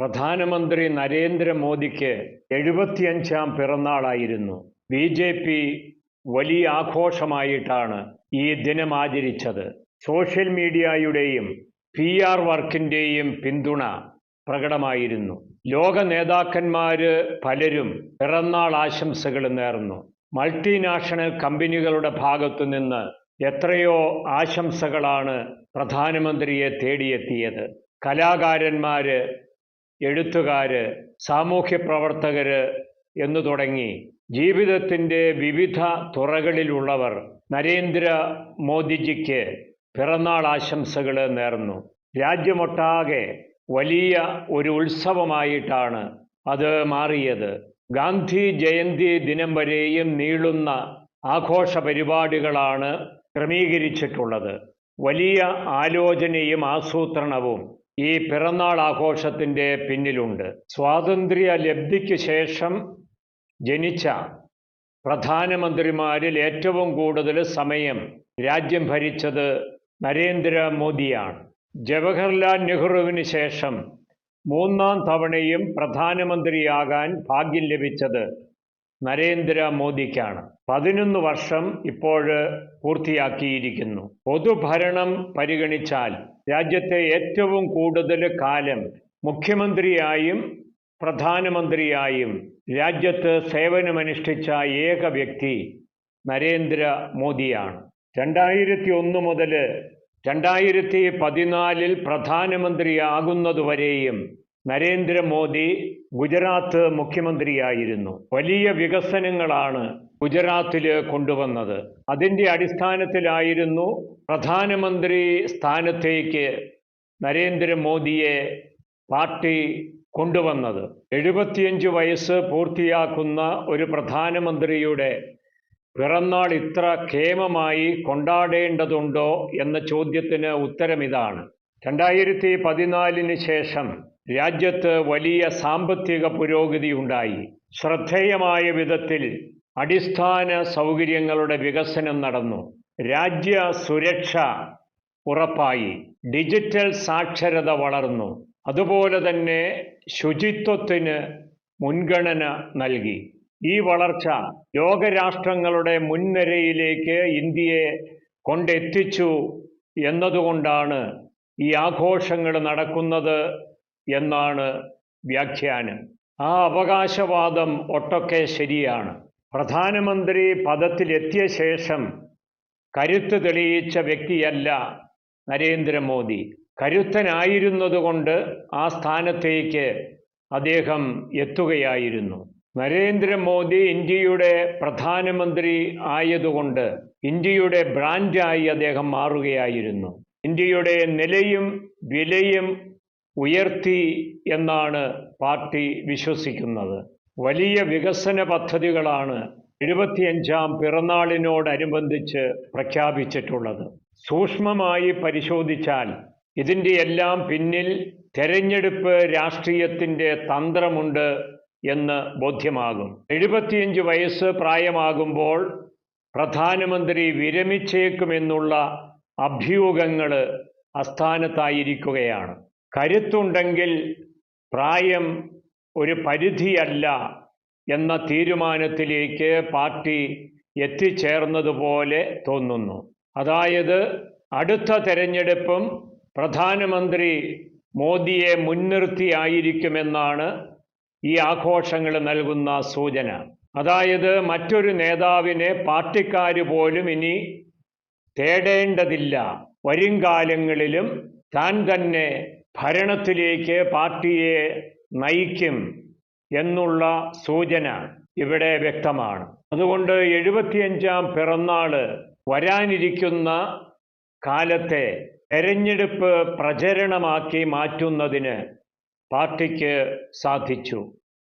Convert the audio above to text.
പ്രധാനമന്ത്രി നരേന്ദ്രമോദിക്ക് എഴുപത്തിയഞ്ചാം പിറന്നാളായിരുന്നു. ബി ജെ പി വലിയ ആഘോഷമായിട്ടാണ് ഈ ദിനം ആചരിച്ചത്. സോഷ്യൽ മീഡിയയുടെയും പി ആർ വർക്കിന്റെയും പിന്തുണ പ്രകടമായിരുന്നു. ലോക നേതാക്കന്മാര് പലരും പിറന്നാൾ ആശംസകൾ നേർന്നു. മൾട്ടിനാഷണൽ കമ്പനികളുടെ ഭാഗത്തു നിന്ന് എത്രയോ ആശംസകളാണ് പ്രധാനമന്ത്രിയെ തേടിയെത്തിയത്. കലാകാരന്മാര് എഴുത്തുകാര് സാമൂഹ്യ പ്രവർത്തകര് എന്നു തുടങ്ങി ജീവിതത്തിന്റെ വിവിധ തുറകളിലുള്ളവർ നരേന്ദ്ര മോദിജിക്ക് പിറന്നാൾ ആശംസകൾ നേർന്നു. രാജ്യമൊട്ടാകെ വലിയ ഒരു ഉത്സവമായിട്ടാണ് അത് മാറിയത്. ഗാന്ധി ജയന്തി ദിനം വരെയും നീളുന്ന ആഘോഷ പരിപാടികളാണ് ക്രമീകരിച്ചിട്ടുള്ളത്. വലിയ ആലോചനയും ആസൂത്രണവും ഈ പിറന്നാൾ ആഘോഷത്തിന്റെ പിന്നിലുണ്ട്. സ്വാതന്ത്ര്യ ലബ്ധിക്ക് ശേഷം ജനിച്ച പ്രധാനമന്ത്രിമാരിൽ ഏറ്റവും കൂടുതൽ സമയം രാജ്യം ഭരിച്ചത് നരേന്ദ്രമോദിയാണ് ജവഹർലാൽ നെഹ്റുവിന് ശേഷം മൂന്നാം തവണയും പ്രധാനമന്ത്രിയാകാൻ ഭാഗ്യം ലഭിച്ചത് നരേന്ദ്രമോദിക്കാണ്. പതിനൊന്ന് വർഷം ഇപ്പോൾ പൂർത്തിയാക്കിയിരിക്കുന്നു. പൊതുഭരണം പരിഗണിച്ചാൽ രാജ്യത്തെ ഏറ്റവും കൂടുതൽ കാലം മുഖ്യമന്ത്രിയായും പ്രധാനമന്ത്രിയായും രാജ്യത്ത് സേവനമനുഷ്ഠിച്ച ഏക വ്യക്തി നരേന്ദ്ര മോദിയാണ് രണ്ടായിരത്തി ഒന്ന് മുതൽ രണ്ടായിരത്തി പതിനാലിൽ പ്രധാനമന്ത്രിയാകുന്നതുവരെയും നരേന്ദ്രമോദി ഗുജറാത്ത് മുഖ്യമന്ത്രിയായിരുന്നു. വലിയ വികസനങ്ങളാണ് ഗുജറാത്തിൽ കൊണ്ടുവന്നത്. അതിന്റെ അടിസ്ഥാനത്തിലായിരുന്നു പ്രധാനമന്ത്രി സ്ഥാനത്തേക്ക് നരേന്ദ്രമോദിയെ പാർട്ടി കൊണ്ടുവന്നത്. എഴുപത്തിയഞ്ച് വയസ്സ് പൂർത്തിയാക്കുന്ന ഒരു പ്രധാനമന്ത്രിയുടെ പിറന്നാൾ ഇത്ര ക്ഷേമമായി കൊണ്ടാടേണ്ടതുണ്ടോ എന്ന ചോദ്യത്തിന് ഉത്തരം ഇതാണ് രണ്ടായിരത്തി പതിനാലിന് ശേഷം രാജ്യത്ത് വലിയ സാമ്പത്തിക പുരോഗതി ഉണ്ടായി. ശ്രദ്ധേയമായ വിധത്തിൽ അടിസ്ഥാന സൗകര്യങ്ങളുടെ വികസനം നടന്നു. രാജ്യ സുരക്ഷ ഉറപ്പായി. ഡിജിറ്റൽ സാക്ഷരത വളർന്നു. അതുപോലെ തന്നെ ശുചിത്വത്തിന് മുൻഗണന നൽകി. ഈ വളർച്ച ലോകരാഷ്ട്രങ്ങളുടെ മുൻനിരയിലേക്ക് ഇന്ത്യയെ കൊണ്ടെത്തിച്ചു എന്നതുകൊണ്ടാണ് ഈ ആഘോഷങ്ങൾ നടക്കുന്നത് എന്നാണ് വ്യാഖ്യാനം. ആ അവകാശവാദം ഒട്ടൊക്കെ ശരിയാണ്. പ്രധാനമന്ത്രി പദത്തിലെത്തിയ ശേഷം കരുത്ത് തെളിയിച്ച വ്യക്തിയല്ല നരേന്ദ്രമോദി. കരുത്തനായിരുന്നതുകൊണ്ട് ആ സ്ഥാനത്തേക്ക് അദ്ദേഹം എത്തുകയായിരുന്നു. നരേന്ദ്രമോദി ഇന്ത്യയുടെ പ്രധാനമന്ത്രി ആയതുകൊണ്ട് ഇന്ത്യയുടെ ബ്രാൻഡായി അദ്ദേഹം മാറുകയായിരുന്നു. ഇന്ത്യയുടെ നിലയും വിലയും ഉയർത്തി എന്നാണ് പാർട്ടി വിശ്വസിക്കുന്നത്. വലിയ വികസന പദ്ധതികളാണ് എഴുപത്തിയഞ്ചാം പിറന്നാളിനോടനുബന്ധിച്ച് പ്രഖ്യാപിച്ചിട്ടുള്ളത്. സൂക്ഷ്മമായി പരിശോധിച്ചാൽ ഇതിന്റെ എല്ലാം പിന്നിൽ തെരഞ്ഞെടുപ്പ് രാഷ്ട്രീയത്തിന്റെ തന്ത്രമുണ്ട് എന്ന് ബോധ്യമാകും. എഴുപത്തിയഞ്ച് വയസ്സ് പ്രായമാകുമ്പോൾ പ്രധാനമന്ത്രി വിരമിച്ചേക്കുമെന്നുള്ള അഭ്യൂഹങ്ങൾ അസ്ഥാനത്തായിരിക്കുകയാണ് കരുത്തുണ്ടെങ്കിൽ പ്രായം ഒരു പരിധിയല്ല എന്ന തീരുമാനത്തിലേക്ക് പാർട്ടി എത്തിച്ചേർന്നതുപോലെ തോന്നുന്നു. അതായത് അടുത്ത തെരഞ്ഞെടുപ്പും പ്രധാനമന്ത്രി മോദിയെ മുൻനിർത്തിയായിരിക്കുമെന്നാണ് ഈ ആഘോഷങ്ങൾ നൽകുന്ന സൂചന. അതായത് മറ്റൊരു നേതാവിനെ പാർട്ടിക്കാർ പോലും ഇനി തേടേണ്ടതില്ല. വരും കാലങ്ങളിലും താൻ തന്നെ ഭരണത്തിലേക്ക് പാർട്ടിയെ നയിക്കും എന്നുള്ള സൂചന ഇവിടെ വ്യക്തമാണ്. അതുകൊണ്ട് എഴുപത്തിയഞ്ചാം പിറന്നാൾ വരാനിരിക്കുന്ന കാലത്തെ തെരഞ്ഞെടുപ്പ് പ്രചരണമാക്കി മാറ്റുന്നതിന് പാർട്ടിക്ക് സാധിച്ചു.